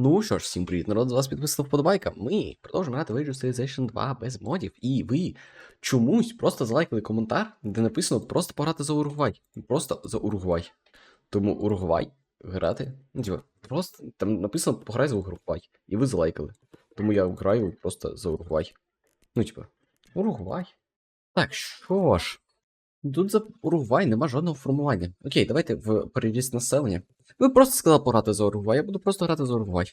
Ну що ж, всім привіт, народ, з вас підписана вподобайка. Ми продовжуємо грати Age of Civilization 2 без модів. І ви чомусь просто залайкали коментар, де написано просто пограти за Уругвай. Просто за Уругвай. Тому Уругвай грати. Ну, типа, просто там написано пограй за Уругвай. І ви залайкали. Тому я граю просто за Уругвай. Ну, типа, Уругвай. Так, що ж. Тут за Уругвай нема жодного формування. Окей, давайте в переріст населення. Ви просто сказали пограти за Уругвай, я буду просто грати за Уругвай.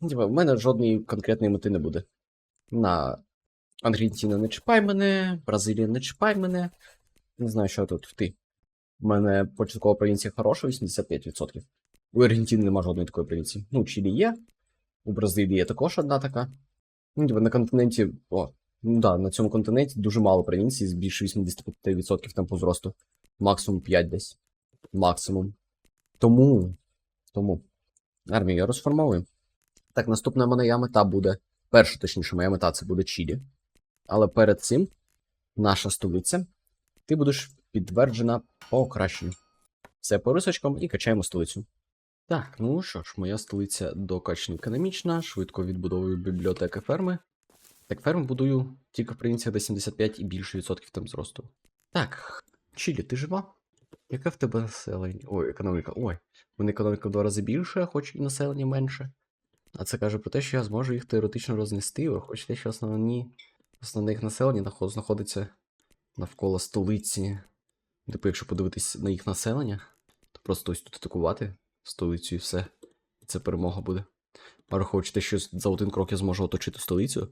Ну, Типа, в мене жодної конкретної мети не буде. На Аргентина не чіпай мене, Бразилія не чіпай мене. Не знаю, що тут ти. У мене початкова провінція хороша, 85%. У Аргентини нема жодної такої провінції. Ну, Чилі є, у Бразилії є також одна така. Ну, типа, на континенті. О, ну да, на цьому континенті дуже мало провінцій, з більше 85% темпу зросту. Максимум 5 десь. Максимум. Тому. Тому. Армію я розформовую. Так, наступна моя мета буде. Перша, точніше, моя мета це буде Чилі. Але перед цим наша столиця. Ти будеш підтверджена по покращенню. Все по рисочкам і качаємо столицю. Так, ну що ж, моя столиця докачана економічна, швидко відбудовую бібліотеки ферми. Так, ферму будую тільки в провінціях до 75 і більше відсотків там зросту. Так, Чилі, ти жива? Яке в тебе населення? Ой, економіка. Ой, мене економіка в два рази більше, хоч і населення менше. А це каже про те, що я зможу їх теоретично рознести, хоч те, що основні основне їх населення знаходиться навколо столиці. Типу, якщо подивитись на їх населення, то просто ось тут атакувати столицю і все. І це перемога буде. А враховуючи те, що за один крок я зможу оточити столицю,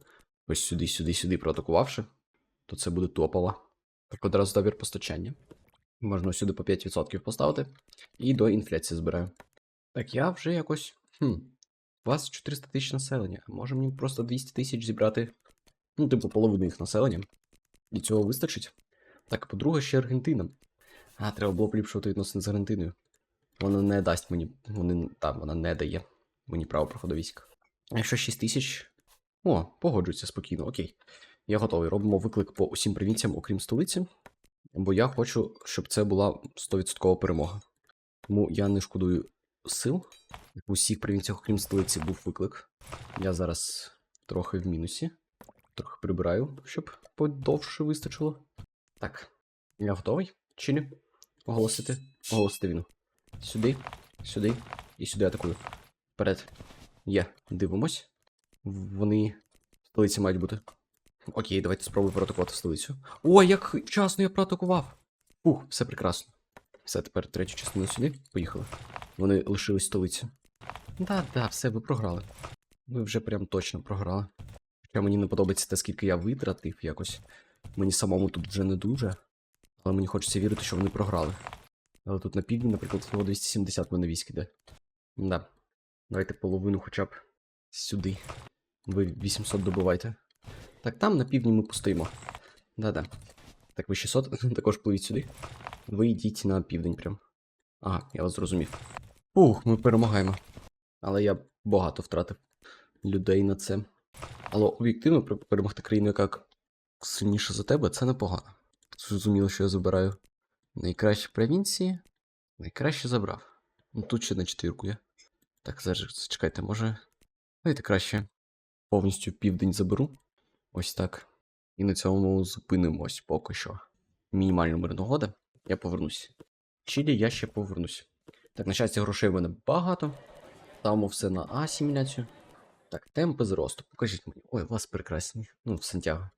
ось сюди, сюди, сюди проатакувавши, то це буде топово. Так одразу добір постачання. Можна сюди по 5% поставити. І до інфляції збираю. Так, я вже якось. Хм. У вас 400 тисяч населення. А може мені просто 200 тисяч зібрати. Ну, типу, половину їх населення. І цього вистачить. Так, по-друге, ще Аргентина. А, треба було поліпшувати відносини з Аргентиною. Вона не дасть мені. Вони, там, вона не дає мені право проходу військ. А якщо 6 тисяч. О, погоджується спокійно, окей. Я готовий. Робимо виклик по усім провінціям, окрім столиці. Бо я хочу, щоб це була 100% перемога. Тому я не шкодую сил. В усіх провінціях, окрім столиці, був виклик. Я зараз трохи в мінусі. Трохи прибираю, щоб подовше вистачило. Так, я готовий. Чилі. Оголосити. Оголосити війну. Сюди, сюди і сюди атакую. Вперед. Є. Дивимось. Вони столиці мають бути. Окей, давайте спробуємо проатакувати столицю. Ой, як вчасно я проатакував! Ух, все прекрасно. Все, тепер третю частину сюди. Поїхали. Вони лишились столицю. Да, да, все, ви програли. Ви вже прям точно програли. Хоча мені не подобається те, скільки я витратив якось. Мені самому тут вже не дуже. Але мені хочеться вірити, що вони програли. Але тут на півдні, наприклад, всього 270 мене військ іде. Да. Давайте половину хоча б сюди. Ви 800 добивайте. Так, там на півдні ми постоїмо. Да-да. Так, ви 600 також пливіть сюди. Ви йдіть на південь прям. Ага, я вас зрозумів. Ух, ми перемагаємо. Але я багато втратив людей на це. Але об'єктивно перемогти країну, яка сильніша за тебе, це непогано. Зрозуміло, що я забираю найкращі провінції. Найкраще забрав. Ну тут ще на четвірку є. Так, зараз чекайте, може. Давайте краще повністю південь заберу. Ось так. І на цьому зупинимось поки що. Мінімальна мирна угода. Я повернусь. Чилі я ще повернусь. Так, на щастя, грошей в мене багато. Ставимо все на асиміляцію. Так, темпи зросту. Покажіть мені. Ой, у вас прекрасні. Ну, в Сантьяго.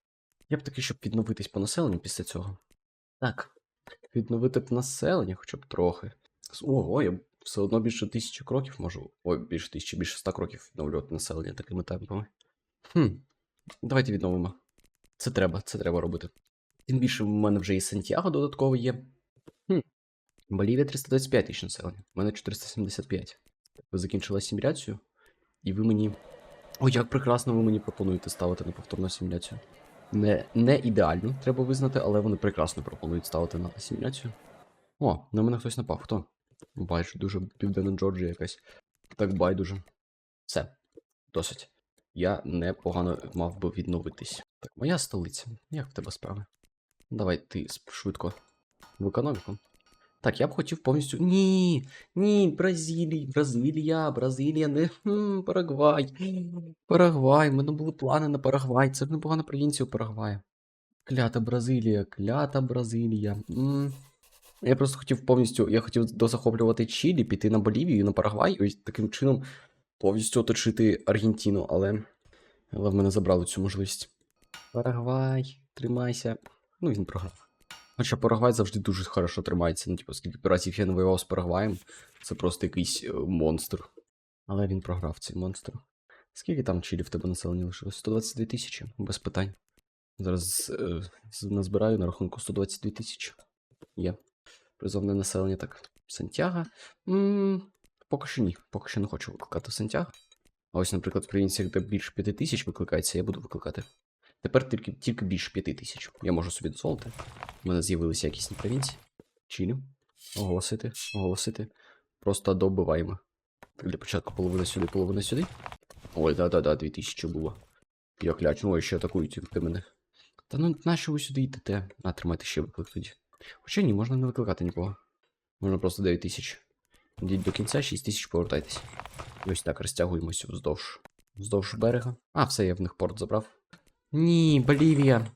Я б таки, щоб відновитись по населенню після цього. Так. Відновити б населення хоча б трохи. Ого, я все одно більше тисячі кроків можу. Ой, більше тисячі, більше ста кроків відновлювати населення такими темпами. Хм. Давайте відновимо. Це треба, це треба робити. Тим більше в мене вже і Сантьяго додатково є. Хм. Болівія 325 тисяч населення. У мене 475. Ви закінчили асиміляцію, і ви мені. О, як прекрасно ви мені пропонуєте ставити на повторну асиміляцію. Не, не ідеально, треба визнати, але вони прекрасно пропонують ставити на асиміляцію. О, на мене хтось напав. Хто? Бачу, дуже південна Джорджія якась. Так байдуже. Все, досить. Я непогано мав би відновитись. Так, моя столиця. Як в тебе справи? Давай ти швидко в економіку. Так, я б хотів повністю. Ні, ні, Бразилія, Бразилія, Бразилія, не Парагвай. Парагвай, в мене були плани на Парагвай. Це б непогана провінція у Парагваю. Клята Бразилія, клята Бразилія. Я просто хотів повністю. Я хотів дозахоплювати Чилі, піти на Болівію на Парагвай, і ось таким чином повністю оточити Аргентину, але. Але в мене забрали цю можливість. Парагвай, тримайся. Ну, він програв. Хоча Парагвай завжди дуже хорошо тримається. Ну, типу, скільки разів я не воював з Парагваєм, це просто якийсь е, монстр. Але він програв цей монстр. Скільки там чилі в тебе населення лишилось? 122 тисячі, без питань. Зараз е, назбираю на рахунку 122 тисячі. Є. Призовне населення так. Сантьяга. м поки що ні. Поки що не хочу викликати Сантьяга. А ось, наприклад, в провінціях, де більше 5 тисяч викликається, я буду викликати. Тепер тільки, тільки більше 5 тисяч. Я можу собі дозволити. У мене з'явилися якісні провінції. Чилі. Оголосити, оголосити. Просто добиваємо. Для початку половина сюди, половина сюди. Ой, да-да-да, 2000 було. Я клячу, ой, ще атакують ти мене. Та ну нащо ви сюди йдете? А, тримайте ще виклик тоді. Хоча ні, можна не викликати нікого. Можна просто 9000. Йдіть до кінця, 6000 повертайтесь. І ось так розтягуємося вздовж. Вздовж берега. А, все, я в них порт забрав. Ні, Болівія.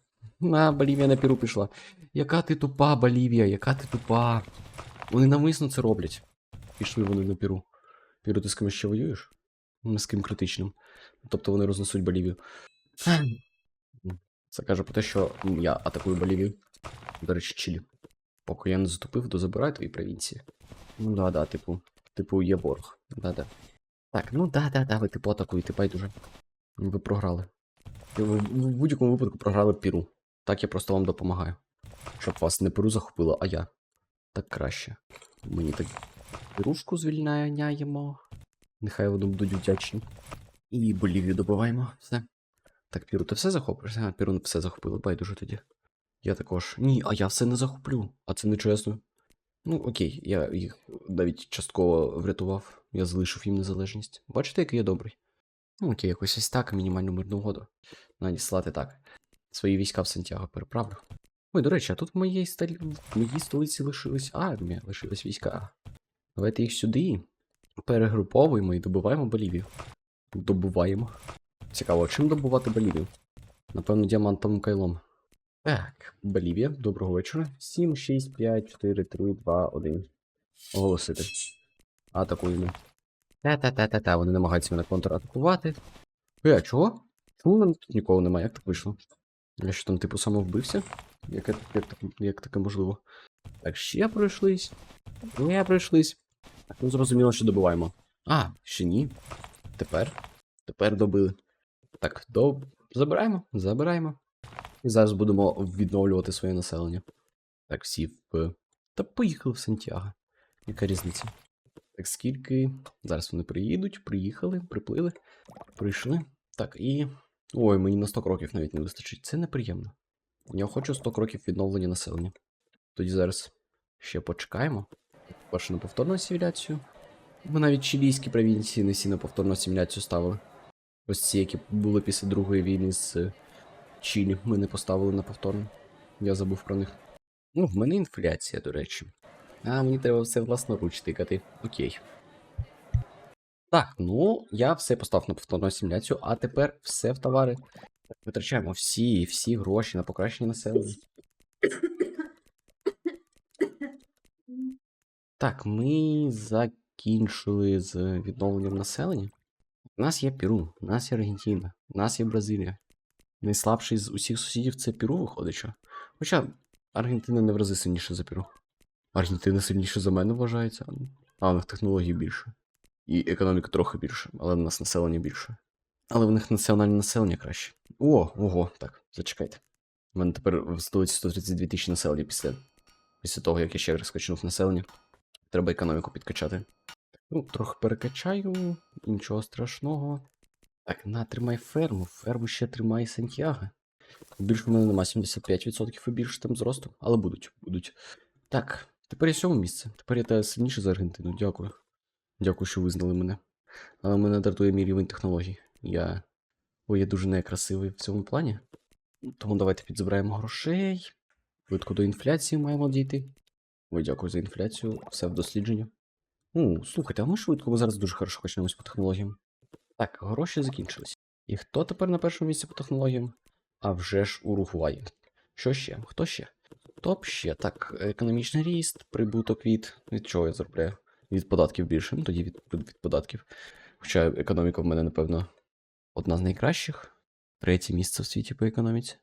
На, Болівія на Перу пішла. Яка ти тупа, Болівія, яка ти тупа. Вони навмисно це роблять. Пішли вони на Перу. Перу, ти з кимось ще воюєш? З ким критичним. Тобто вони рознесуть Болівію. Це каже про те, що я атакую Болівію. До речі, Чилі. Поки я не затупив, то забирай твої провінції. Ну да, да, типу. Типу, є ворог. Да, да. Так, ну да, да, да, ви типу атакуєте, байдуже. Ви програли. Ви в будь-якому випадку програли Піру. Так я просто вам допомагаю. Щоб вас не Перу захопило, а я. Так краще. Мені так пірушку звільняємо. Нехай вони будуть вдячні. І Болівію добиваємо. Все. Так, Піру, ти все захопиш? А, Піру все захопило, байдуже тоді. Я також. Ні, а я все не захоплю. А це не чесно. Ну, окей, я їх навіть частково врятував. Я залишив їм незалежність. Бачите, який я добрий? Ну, окей, якось ось так, мінімальну мирну угоду. Надіслати так. Свої війська в Сантьяго переправлю. Ой, до речі, а тут в моїй, столі... в моїй столиці лишилась армія, лишились війська. Давайте їх сюди перегруповуємо і добуваємо Болівію. Добуваємо. Цікаво, чим добувати Болівію? Напевно, діамантовим кайлом. Так, Болівія, доброго вечора. 7, 6, 5, 4, 3, 2, 1. Оголосити. Атакуємо. Та-та-та-та-та, вони намагаються мене контратакувати. Е, а чого? Чому мене тут нікого немає? Як так вийшло? Я що там, типу, самовбився? Як, як, як, як таке можливо? Так, ще пройшлись. Не пройшлись. Так, ну зрозуміло, що добиваємо. А, ще ні. Тепер. Тепер добили. Так, до... забираємо, забираємо. І зараз будемо відновлювати своє населення. Так, всі в. Та поїхали в Сантьяго. Яка різниця? Так, скільки. Зараз вони приїдуть, приїхали, приплили, прийшли. Так, і. Ой, мені на 100 кроків навіть не вистачить. Це неприємно. Я хочу 100 кроків відновлення населення. Тоді зараз ще почекаємо. Перше на повторну асиміляцію. Ми навіть чилійські провінції не всі на повторну асиміляцію ставили. Ось ці, які були після Другої війни з Чилі, ми не поставили на повторну. Я забув про них. Ну, в мене інфляція, до речі. А, мені треба все власноруч тикати. Окей. Так, ну, я все поставив на повторну асиміляцію, а тепер все в товари. Витрачаємо всі, всі гроші на покращення населення. Так, ми закінчили з відновленням населення. У нас є Перу, у нас є Аргентина, у нас є Бразилія. Найслабший з усіх сусідів це Перу виходить, що. Хоча Аргентина не в рази сильніша за Перу. Аргентина сильніша за мене вважається. А у них технології більше. І економіка трохи більше, але в нас населення більше. Але в них національне населення краще. О, ого, так, зачекайте. У мене тепер в столиці 132 тисячі населення після, після того, як я ще раз качнув населення. Треба економіку підкачати. Ну, трохи перекачаю, нічого страшного. Так, на, тримай ферму. Ферму ще тримай Сантьяго. Більше в мене нема 75% і більше там зросту, але будуть, будуть. Так, тепер я сьоме місце. Тепер я сильніше за Аргентину. Дякую. Дякую, що визнали мене. Але мене дратує мій рівень технологій. Я. Ой, я дуже некрасивий в цьому плані. Тому давайте підзбираємо грошей. Швидко до інфляції маємо дійти. Ой, дякую за інфляцію, все в дослідження. Ну, слухайте, а ми швидко, ми зараз дуже хорошо почнемось по технологіям. Так, гроші закінчились. І хто тепер на першому місці по технологіям? А вже ж Уругвай. Що ще? Хто ще? Топ ще. Так, економічний ріст, прибуток від. Від чого я заробляю? Від податків більше, ну тоді від, від податків. Хоча економіка в мене, напевно, одна з найкращих. Третє місце в світі по економіці.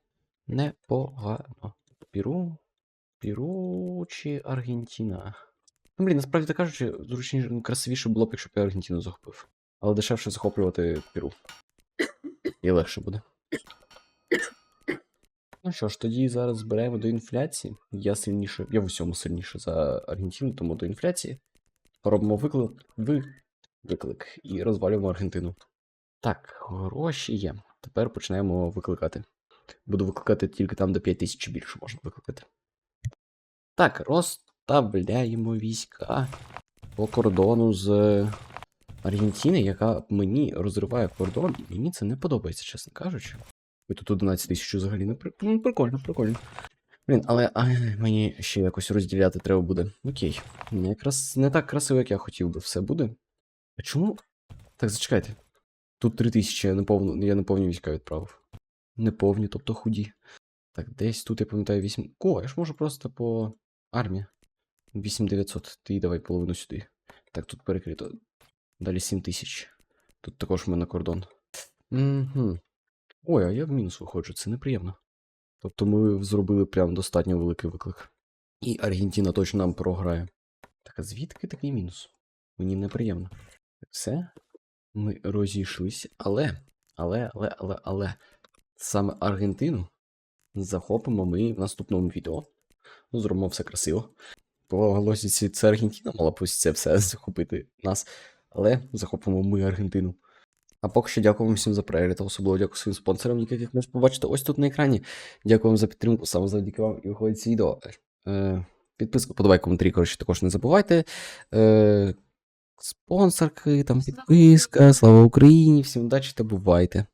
Непогано. Піру. Піру чи Аргентина? Ну, блін, насправді так кажучи, зручніше, красивіше було б, якщо б я Аргентину захопив. Але дешевше захоплювати Піру. І легше буде. Ну що ж, тоді зараз зберемо до інфляції. Я сильніше, я в усьому сильніше за Аргентину, тому до інфляції. Робимо виклик, ви, виклик і розвалюємо Аргентину. Так, гроші є. Тепер почнемо викликати. Буду викликати тільки там, де 5000 чи більше можна викликати. Так, розставляємо війська по кордону з Аргентини, яка мені розриває кордон, мені це не подобається, чесно кажучи. І тут 11 тисяч взагалі не ну, прикольно, прикольно. Блін, але ай, мені ще якось розділяти треба буде. Окей. Якраз не так красиво, як я хотів би, все буде. А чому? Так, зачекайте. Тут 3 тисячі, я не повну, я не повні війська відправив. Не повні, тобто худі. Так, десь тут я пам'ятаю 8. О, я ж можу просто по армії. 8900. Ти давай половину сюди. Так, тут перекрито. Далі 7 тисяч. Тут також в мене кордон. Угу. Ой, а я в мінус виходжу, це неприємно. Тобто ми зробили прям достатньо великий виклик. І Аргентина точно нам програє. Так, а звідки такий мінус? Мені неприємно. Все. Ми розійшлися, але, але, але, але, але. Саме Аргентину захопимо ми в наступному відео. Ну, зробимо все красиво. По логіці це Аргентина мала б це все захопити нас. Але захопимо ми Аргентину. А поки що дякую вам всім за перегляд, особливо дякую своїм спонсорам, яких можете побачити ось тут на екрані. Дякую вам за підтримку, саме завдяки вам і виходить це відео. Е, підписку, подавай коментарі, коротше, також не забувайте. Е, спонсорки, там підписка, слава Україні, всім удачі та бувайте.